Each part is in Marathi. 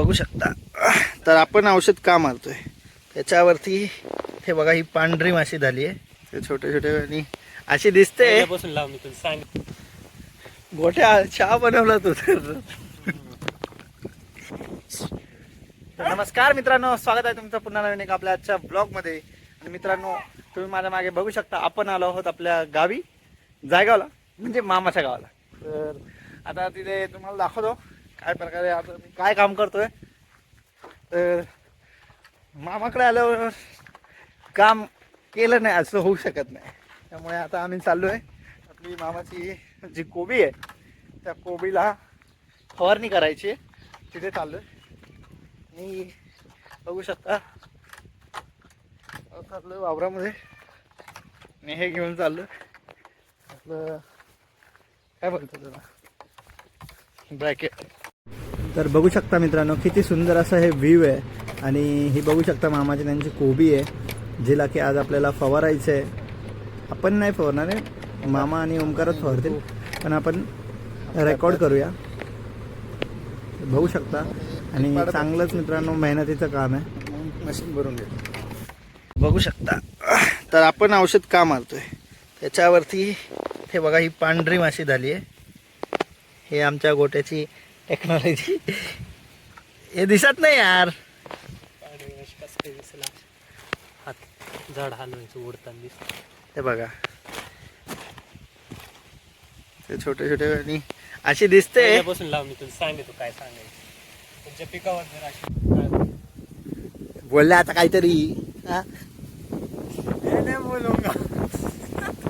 बघू शकता. तर आपण औषध का मारतोय? त्याच्यावरती हे बघा ही पांढरी माशी झाली आहे. ते छोटे छोटे आणि अशी दिसते. सांग. गोठ्या चहा बनवला तू तर. तर नमस्कार मित्रांनो स्वागत आहे तुमचं पुन्हा नवीन एक आपल्या आजच्या ब्लॉगमध्ये आणि मित्रांनो तुम्ही माझ्या मागे बघू शकता आपण आलो आहोत आपल्या गावी जायगावला म्हणजे मामाच्या गावाला. तर आता तिथे तुम्हाला दाखवतो. काय प्रकारे आता मी काय काम करतोय? तर मामाकडे आल्यावर काम केलं नाही असं होऊ शकत नाही. त्यामुळे आता आम्ही चाललो आहे आपली मामाची जी कोबी आहे त्या कोबीला फवारणी करायची आहे. तिथे चाललो आहे मी बघू शकता. चाललो आहे वावरामध्ये. मी हे घेऊन चाललो आपलं काय बोलतो तुला ब्रॅकेट. तर बघू शकता मित्रांनो किती सुंदर असं हे व्ह्यू आहे. आणि ही बघू शकता मामाची त्यांची कोबी आहे जिला की आज आपल्याला फवारायचं आहे आपण नाही फवारणार आहे. मामा आणि ओमकारच फवारतील. पण आपण रेकॉर्ड करूया. बघू शकता. आणि चांगलंच मित्रांनो मेहनतीचं काम आहे. मशीन भरून घे. बघू शकता. तर आपण औषध का मारतोय? त्याच्यावरती हे बघा ही पांढरी माशी झाली आहे. हे आमच्या गोट्याची टेक्नॉलॉजी हे दिसत नाही यार. हात झाड हलवायचं उडताना दिसत. हे बघा. ते छोटे छोटे आणि अशी दिसते. पहिल्यापासून लाव मी तुला सांगतो काय सांगायचं. तुमच्या पिकावर जर अशी बोलले आता काहीतरी. हा?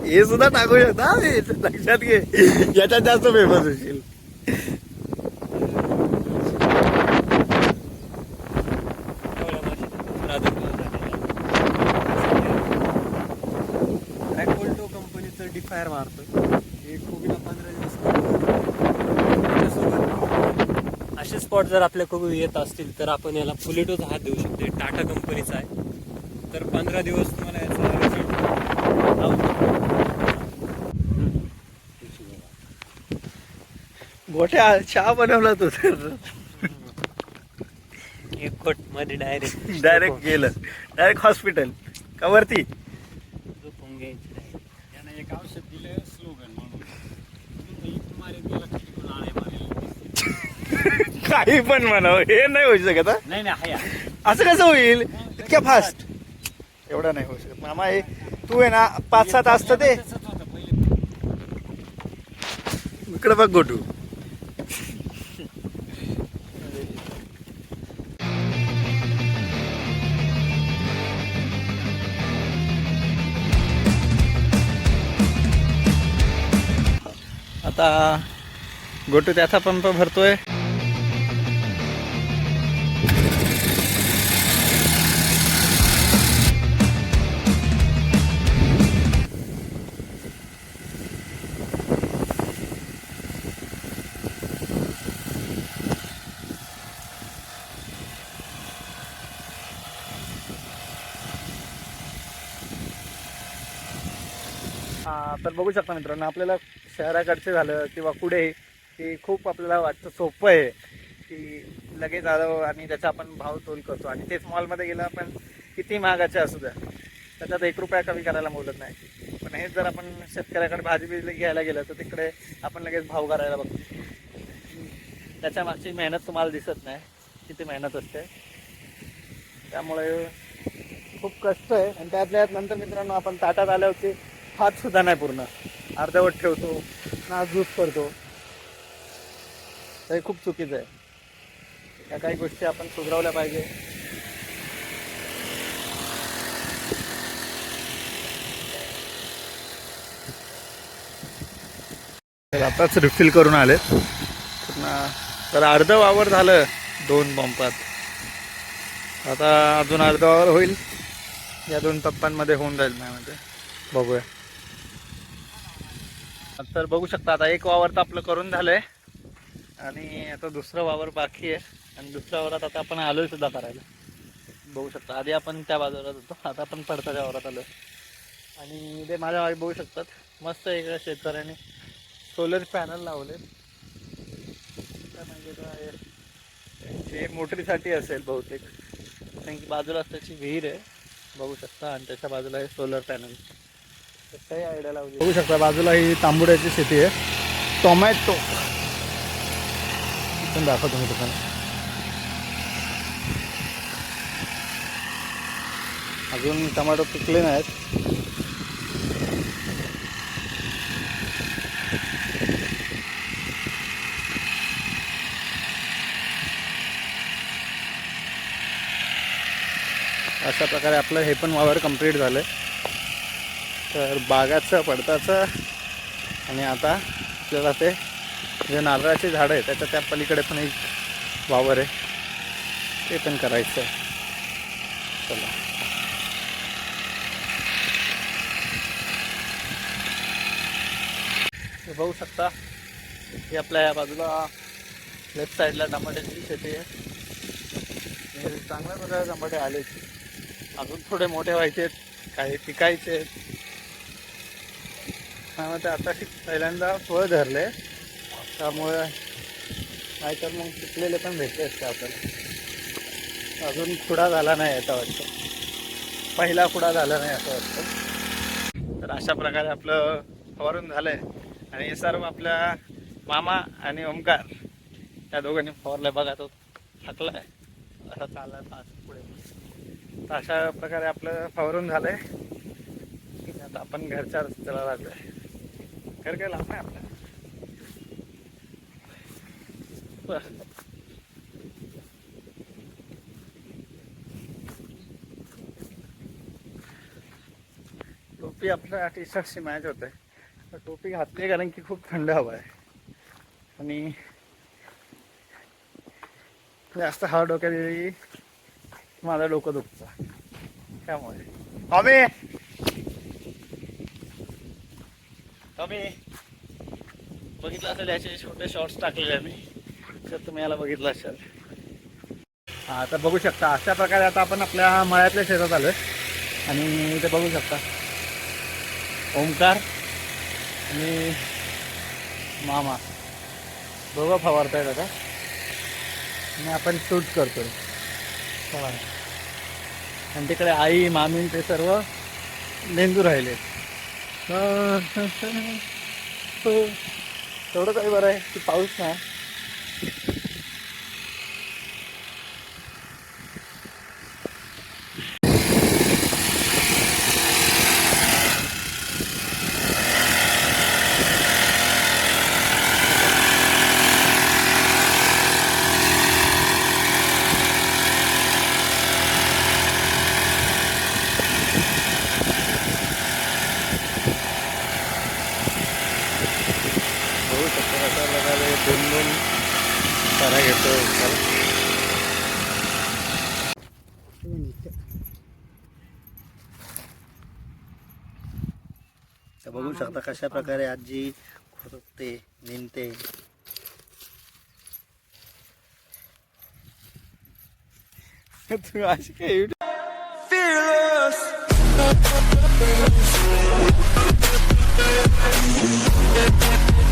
हे सुद्धा टाकू शकता लक्षात घे. याच्यात जास्त फेमस होशील. कंपनीचं डिफायर मारतो हे कोबीला पंधरा दिवस त्याच्यासोबत असे स्पॉट जर आपल्या कोबी येत असतील तर आपण याला फुलेटोचा हात देऊ शकतो टाटा कंपनीचा आहे. तर पंधरा दिवस तुम्हाला याचा रिझल्ट गोठ्या चहा बनवला तू तर. एक मध्ये डायरेक्ट डायरेक्ट गेलं. डायरेक्ट हॉस्पिटल का वरती? झोपून घ्यायची. काही पण म्हणाव हे नाही होऊ शकत हा? नाही नाही असं कसं होईल? इतक्या फास्ट एवढं नाही होऊ शकत. मामा हे तू आहे ना पाच सात असतं ते. तसंच होतं पहिले इकडे बघ गोटू. आता गोटू त्याचा पंप भरतोय. हां तर बघू शकता मित्रांनो आपल्याला शहराकडचे झालं किंवा कुठे की खूप आपल्याला वाटतं सोपं आहे की लगेच आलं आणि त्याचा आपण भाव तोल करतो. आणि तेच मॉलमध्ये गेलं आपण किती महागाचे असू द्या. त्याच्यात एक रुपया कमी करायला बोलत नाही. पण हेच जर आपण शेतकऱ्याकडे भाजी बिजली घ्यायला गेलं तर तिकडे आपण लगेच भाव करायला बघतो. त्याच्या मागची मेहनत तुम्हाला दिसत नाही किती मेहनत असते. त्यामुळे खूप कष्ट आहे. आणि त्यातल्या नंतर मित्रांनो आपण ताटात आल्यावरती सुद्धा नाही पूर्ण. अर्धवट ठेवतो नासधूस करतो. हे खूप चुकीचं आहे. या काही गोष्टी आपण सुधारवल्या पाहिजे. तर आताच रिफिल करून आले. तर अर्ध वावर झालं दोन पंपात. आता अजून अर्ध वावर होईल. या दोन टप्प्यांमध्ये होऊन जाईल माझ्यामध्ये बघूया. तर बघू शकता आता एक वावर तर आपलं करून झालंय. आणि आता दुसरं वावर बाकी आहे. आणि दुसऱ्या वावरात आता आपण आलोय सुद्धा करायला. बघू शकता आधी आपण त्या बाजूला होतो आता आपण पडताच्या वावरात आलोय. आणि ते माझ्या मागे बघू शकतात. मस्त एका शेतकऱ्याने सोलर पॅनल लावले काय हे ते मोटरीसाठी असेल बहुतेक. कारण की बाजूला त्याची विहीर आहे. बघू शकता आणि त्याच्या बाजूला आहे सोलर पॅनल काही आयडिया लावली बघू शकता बाजूला ही तांबुड्याची शेती आहे. टोमॅटो पण दाखवतो मी दुकान अजून टमाटो पिकले नाहीत. अशा प्रकारे आपलं हे पण वावर कंप्लीट झालं तर बागाचं पडताचं आणि आता आपल्याला ते जे नारळाचे झाडं आहे त्याच्या त्या पलीकडे पण एक वावर आहे. ते पण करायचं. आहे चला बघू शकता हे आपल्या या बाजूला लेफ्ट साईडला टमाट्याची शेती आहे चांगल्या प्रकारे टमाटे आले अजून थोडे मोठे व्हायचे काही पिकायचे आहेत त्यामुळे ते आता पहिल्यांदा फळ धरले. त्यामुळे नाहीतर मग पिकलेले पण भेटले असते आपल्याला अजून खुडा झाला नाही असं वाटतं. पहिला खुडा झाला नाही असं वाटतं. तर अशा प्रकारे आपलं फवारून झालंय. आणि हे सर्व आपल्या मामा आणि ओमकार या दोघांनी फवारलंय. बघा तो थकलाय. असा चाललाय फास्ट पुढे. तर अशा प्रकारे आपलं फवारून झालंय. आता आपण घरच्या रस्त्याला आहे घर काय लांब नाही आपल्या टोपी आपल्या टी शर्टशी मॅच होते. टोपी घातली कारण की खूप थंड हवा आहे. आणि जास्त हवा डोक्यात गेली माझं डोकं दुखतं. त्यामुळे. अमे कमी बघितलं असेल याचे छोटे शॉर्ट्स टाकलेले मी तर तुम्ही याला बघितलं असाल. हा तर बघू शकता. अशा प्रकारे आता आपण आपल्या मळ्यातल्या शेतात आलोय. आणि इथे बघू शकता. ओंकार आणि मामा. दोघं फवारतायत आता. आणि आपण शूट करतो फवार आणि तिकडे आई मामी ते सर्व लेंदू राहिले तेवढं काही बरं आहे की पाऊस नाही. बघू शकतो अशा दोन दोन सारा घेतो तर बघू शकता कशा प्रकारे आजी खुरपते निंदते. तुम्ही अशी काही